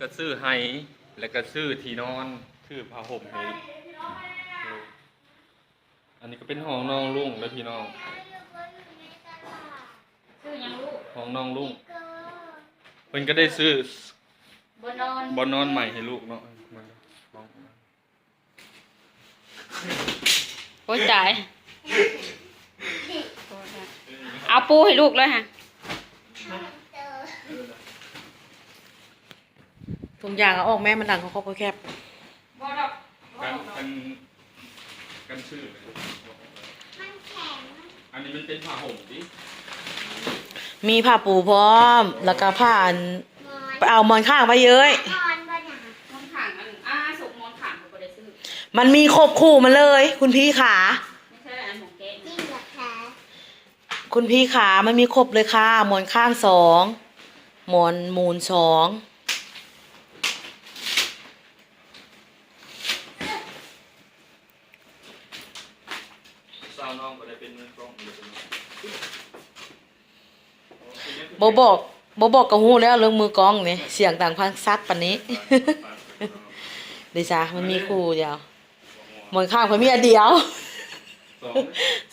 ก็ซื้อให้แล้วก็ซื้อที่นอนซื้อผ้าห่มให้ลูกอันนี้ก็เป็นห้องน้องลุงแล้วพี่น้องซื้อยังลูกห้องน้องลุงเพิ่นก็ได้ซื้อบนนอนบอนนอนใหม่ให้ลูกเนาะมันลองโอ้ยจ่ายเอาปูให้ลูกเลยฮะ ทุกอย่างเอาออกแม่มันดังเขาเขาก็แคบบ่ดอกกันกันกันซื้อเลยอันนี้มันเป็นผ้าห่มดิมีผ้าปูพร้อม แล้วก็ผ้าอันไปเอาหมอนข้างไปเย้ยมอนขังอันอ่าสุกมอนขังเขาบ่ได้ซื้อมันมีครบคู่มาเลย คุณพี่ขา ไม่ใช่อันของแกนะคุณพี่ขามันมีครบเลยค่ะหมอนข้างสองหมอนมูลสอง สาวน้องก็ได้เป็นมือกล้องอยู่เป็น บบอกบบอกกระหูแล้วเรื่องมือกลองเนี่ยเสียงต่างพันซัดปันนี้เดี๋ยวจ้ามันมีคู่เดียวหมอนข้างคนมีอันเดียวสอง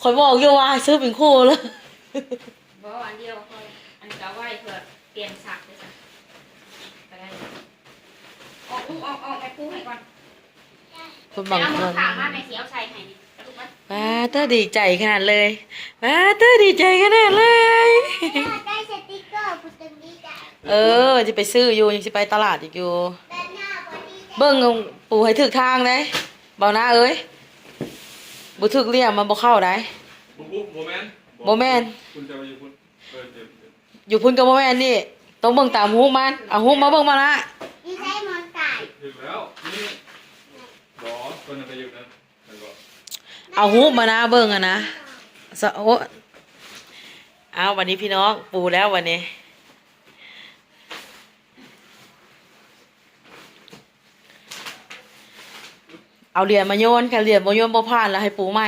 คนบอกอยู่ว่าซื้อเป็นคู่เลยบ่อันเดียวค่อยอันนี้ก็เอาไว้เพื่อเปลี่ยนสักเลยจ้ะก็ได้ออกลูกออกออกแม่ปูให้ก่อนคนไปบางเอาคมอนนขังมาแม่สิเอาใส่ให้นี่ลูกมาป้าเตอร์ดีใจขนาดเลยป้าเตอร์ดีใจขนาดเลย ได้สติกเกอร์พุตึงดีใจ เออจะไปซื้ออยู่ยังจะไปตลาดอีกอยู่ด้านหน้าบอดี้เบิ้งเอาปูให้ถึกทางเลยเบาหน้าเอ้ยบุถึกเรียมมันบ่เข้าได้บุ๊บบุ๊บโมแมนบ่แม่นคุณจะไปอยู่คุณเออเดี๋ยวเดี๋ยวอยู่พุ่นกับบ่แม่นนี่ต้องเบิ่งตามหูมันเอาหูมาเบิ่งมาละนี่ใช้มอนไก่ถึงแล้วนี่บอสคนนั้นไปอยู่นั้นไปบอกเอาหูมานะเบิ่งอะนะสะโอะเอาวันนี้พี่น้องปูแล้ววันนี้ เอาเหรียญมาโยนแค่เหรียญมาโยนบ่ผ่านแล้วให้ปูใหม่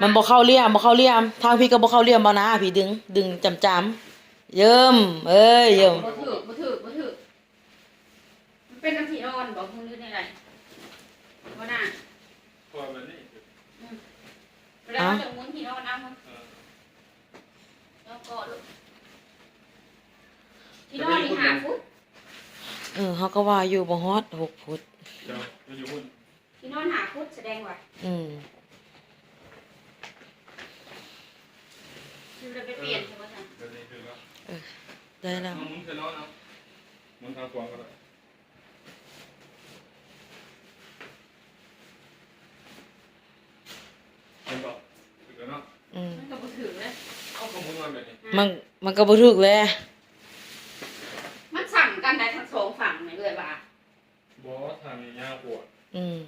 มันบ่เข้าเลี่ยมบ่เข้าเลี่ยม ทางพี่ก็บ่เข้าเลี่ยมบ่นะพี่ดึง ดึงจำจำๆเยิ่มเอ้ยเยิ่มบ่ถือบ่ถือบ่ถือมันเป็นน้ำสีนอนบอกคุณนึกในไรบ่น่าพอแบบนี้เวลาเราจะมุนที่นอนเอามันเออแล้วก็ลูกที่นอนนี่หาฟุต เออเขาก็ว่าอยู่บ่ฮอดหกฟุตเดี๋ยวไปอยู่คุณที่นอนหาฟุตแสดงว่าอืมคือเราไปเปลี่ยนใช่ไหมจ๊ะเดี๋ยวนี้คือแล้วได้แล้วน้องมุ้งจะนอนเอามุ้งทางขวางก็ได้เห็นบอกถึงแล้วเนาะอืมมันก็บ่ถือเลยเอาของมุ้งมาแบบนี้มันมันก็บ่ถูกเลย มันสั่งกันได้ทั้งสองฝั่งไม่เลยว่า บอสทางนี้ยากปวด อืม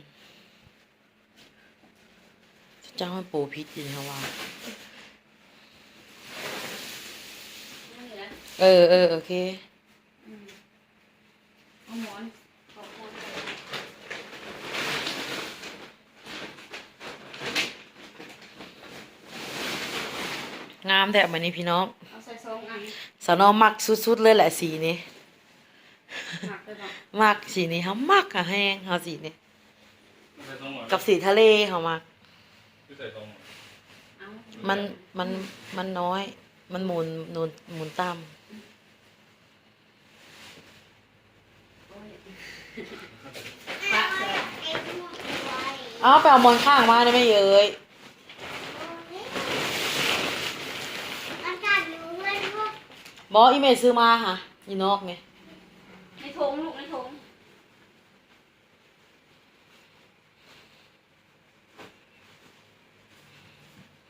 เจ้าให้ปูพิษอีกฮะว่าไม่เหลือเออเออโอเคอืมเอาหมอนขอบคุณงามแต่วันนี้พี่น้องเอาใส่ซองอันสาวนอมักสุดๆเลยแหละสีนี้หมักไปบอกมักสีนี้เขามักอะแห้งเขาสีนี้ใส่ตรงหมดกับสีทะเลเขามัก คือใส่ตรงหมดเอามันมันมันน้อย มันหมุนหนุนหมุนตามโอ้ยปะเลยไอ้ที่มอนไว้เอาไปเอามอนข้างมาได้ไหมเย้ยมันกัดหนูเลยลูกบออีเมลซื้อมาค่ะยีนอกไง ในทงลูกในทง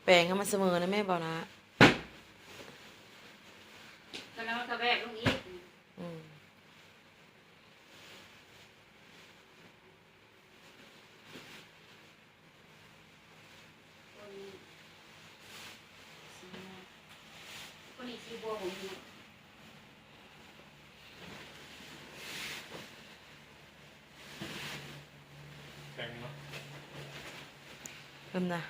แป ลงให้มันเสมอนะแม่เบานะกันแล้วมันก็แบกลงอีกอืมคนนี้สีม่วงคนนี้สีบัวผมอยู่แข็งเนาะเริ่มนะ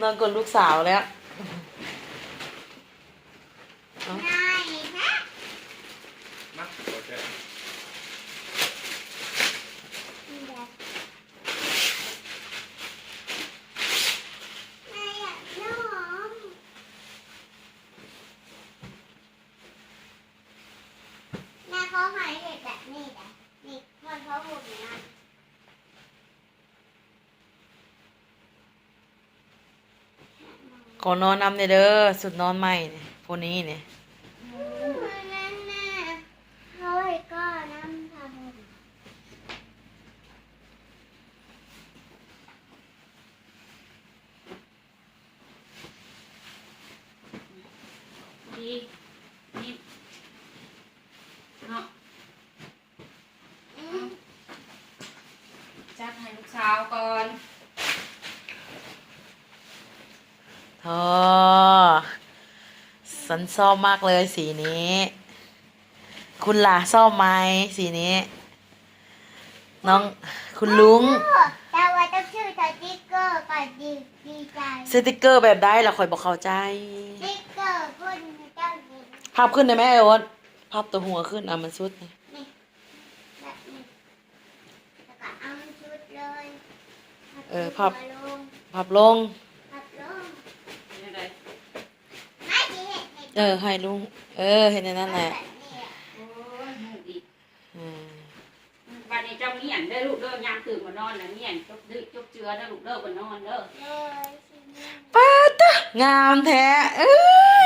นอนกดลูกสาวแล้ว ง่ายนะ มาโอเค แม่อยากน้องแม่เขาหายเด็กแบบนี้แหละนี่มันเขาหุ่นนะ ขอนอนนำเนี่ยเด้อสุดนอนใหม่เนี่ยพวกนี้เนี่ยดีนี่เนาะ อืม จัดให้ลูกสาวก่อน ทอ สันชอบมากเลยสีนี้ คุณล่ะชอบไหมสีนี้ น้องคุณลุงแต่ว่าต้องชื่อสติ๊กเกอร์ก่อนดีดีใจสติกเกอร์แบบได้ละคอยบอกเข้าใจสติ๊กเกอร์พุ่นเจ้าหญิงภาพขึ้นได้ไหมไอ้โอ๊ตภาพตัวหัวขึ้นอะมันสุดนี่นี่แบบนี้แล้วก็เอามันชุดเลยเออภาพหัวลงภาพลง พับลง เป็นยังไง ไม่ดี เห็นเห็นเออให้ลุงเออ เห็นในนั้นแหละแบบนี้อะโอ้ยหมูอีกอืมวันนี้เจ้าเมียนได้อลูกเด้อยามตื่นมานอนแล้วเมียนจบดึกจบเจือได้อลูกเด้อบ่นอนเด้อเลยสิเนี่ยป้าตะงามแท้เอ้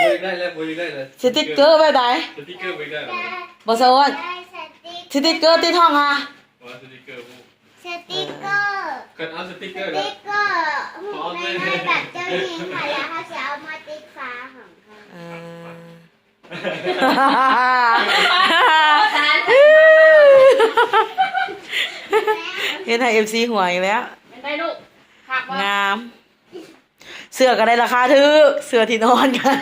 ยโบยได้เลยโบยได้เลยสติกเกอร์แบบไหนสติ๊กเกอร์โบยได้เหรอได้บอสวอนได้สติ๊กสติกเกอร์ที่ท้องอะว่าสติ๊กเกอร์พวกสติ๊กเกอร์เกิดเอาสติ๊กเกอสร์แล้วติ๊กเกอร์หูไม่ให้แบบเจ้าหญิงค่ะแล้วเขาจะเอามาติดฟ้าของเขาเออ เห็นไทยเอฟซีหัวอีกแล้ว เป็นได้ลูกผักว่างาม เสื้อก็ได้ราคาถือเสื้อที่นอนกัน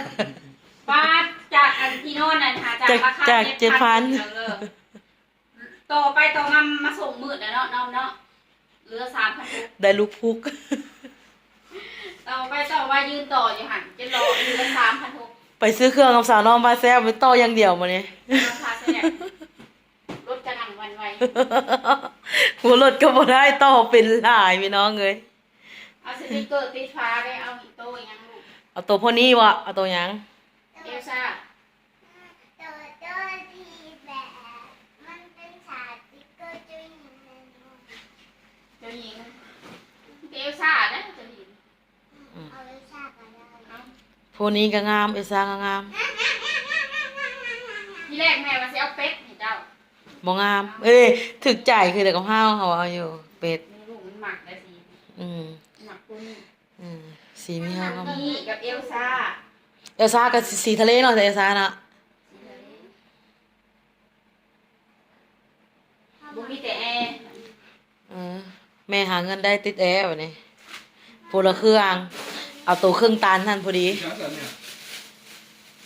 ปาดจากอันที่โน่นน่ะค่ะจากราคาจาก7,000 7,000เออต่อไปต่อมามาส่งมืดแล้วเนาะเนาะเนาะเหลือ3,000ทุกได้ลูกพุก ต่อไปต่อว่ายืนต่ออยู่หันจะรอเหลือ3,000ทุก ไปซื้อเครื่องกับสาวน้องมาแซ่บไปต่ออย่างเดียวมาเนี่ยราคาแสดงรถกระหน่ำวันไวหัวรถก็บ่ได้ต่อเป็นหลายพี่น้องเลยเอาสติกเกอร์ติดฟ้าได้เอาอีกโตอีกอยังลูกเอาตัวพวกนี้วะเอาตัวหยังเอลซ่าตัวตัวที่แบบมันเป็นสาสติ๊กเกอร์เจ้าหญิงเลยเนอะเจ้าหญิงเอลซ่านะเจ้าหญิง เอาไว้ชาติกันได้ เอา พวกนี้ก็งามเอซ่าก็งามที่แรกแม่ว่าสิเอาเป็ดให้เจ้าบ่งาม เอ้ยถึกใจคือแต่กับห้าวเขาเอาอยู่เป็ดนี่ลูกมันหมักได้สิอืมหมักกุ้งอืมสีนี้ห้าวก็นี่กับเอลซ่าเอลซ่าก็สีทะเลเนาะแต่เอลซ่าเนาะบุมีแต่แอร์เออแม่หาเงินได้ติดแอร์แบบนี้พูละเครื่อง เอาตัวเครื่องตันท่านพอดีช้าสันเนี่ย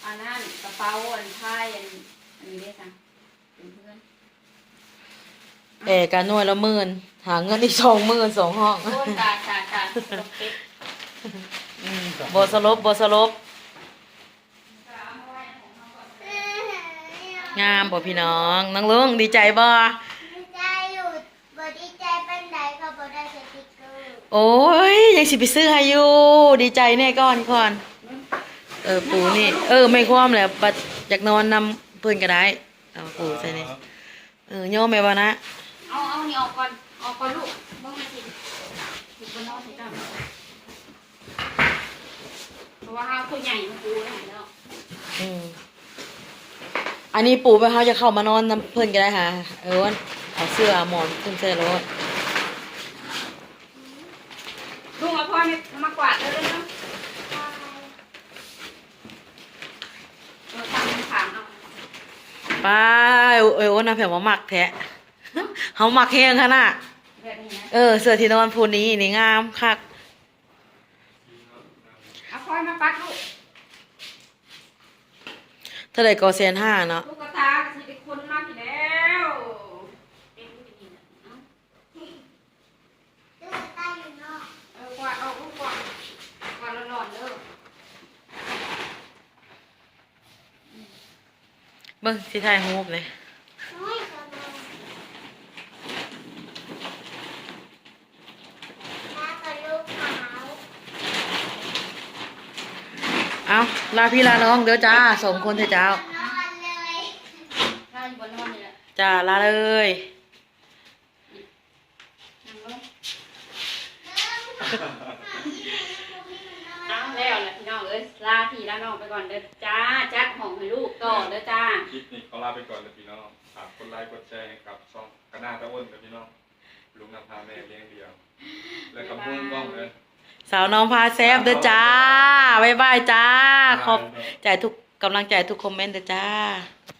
อันนั้นกระเป๋าอันไพ่อันอันนี้ได้สั่งเป็นเพื่อนแอร์กันหน่วยละหมื่นหาเงินอีกสองหมื่นสองห้องโอ้ยตายตายตายตกเป็ดบสลบบสลบ งามบ่พี่น้องน้องลุงดีใจบ่ ดีใจอยู่บ่ดีใจเป็นไรเขาบ่ได้สติ๊กเกอร์ โอ้ยยังสิไปซื้อให้อยู่ ดีใจแน่ก่อนก่อน เออปูนี่ เออ ไม่คว่ำแหละบัดอยากนอนนำเพื่อนก็ได้เอาปูใส่นี่เออย่อแม่บ่นะเอาเอานี่ออกก่อนออกก่อนลูกบ้างมาสิถูกบนนอนถูกจ้าเพราะว่าห้าวตัวใหญ่มันปูแล้วเนาะอืมอันนี้ปูไปเขาจะเข้ามานอนนำเพื่อนก็ได้ค่ะ เออวันเอาเสื้อเอาหมอนขึ้นใส่รถลุงเอาพ่อเนี่ยมากวาดเลยเนาะเออทำเป็นขางเอา ไป้าเออวันน่ะแผ่วมาหมักแท้เขาหมักเฮงขนาดแบบนี้นะเออ เสื้อที่นอนพูนี้นี่งามคักเอาพ่อมาปัดลูกเท่าไหร่ก็เซนห้าเนาะลูกกระตากระสิเป็นคนมากอยู่แล้วเต็มที่นี่นะเอา ดูใต้อยู่นอก เออกวาด เบิ่งสิถ่ายรูปเลยน้อยกว่าเราตากับลูกขาวเอาลาพี่ลาน้องเด้อจ้าสองคนเถอะเจ้านอนเลยถ้าอยู่บนนอนนี่แหละ จ้าลาเลย นั่งลงเอาแล้วแหละพี่น้องเอ้ยลาพี่ลาน้องไปก่อนเด้อจ้าจัดห้องให้ลูกต่อเด้อจ้า คลิปนี้ขอลาไปก่อนเลยพี่น้องฝากกดไลค์กดแชร์ให้กับช่องกระนาตะอ้นกับพี่น้องลุงนำพาแม่เลี้ยงเดียว แล้วกับมุ่งกล้องเลย สาวน้องพาแซบเด้อจ้าบ๊ายบายจ้าขอบใจทุกกำลังใจทุกคอมเมนต์เด้อจ้าค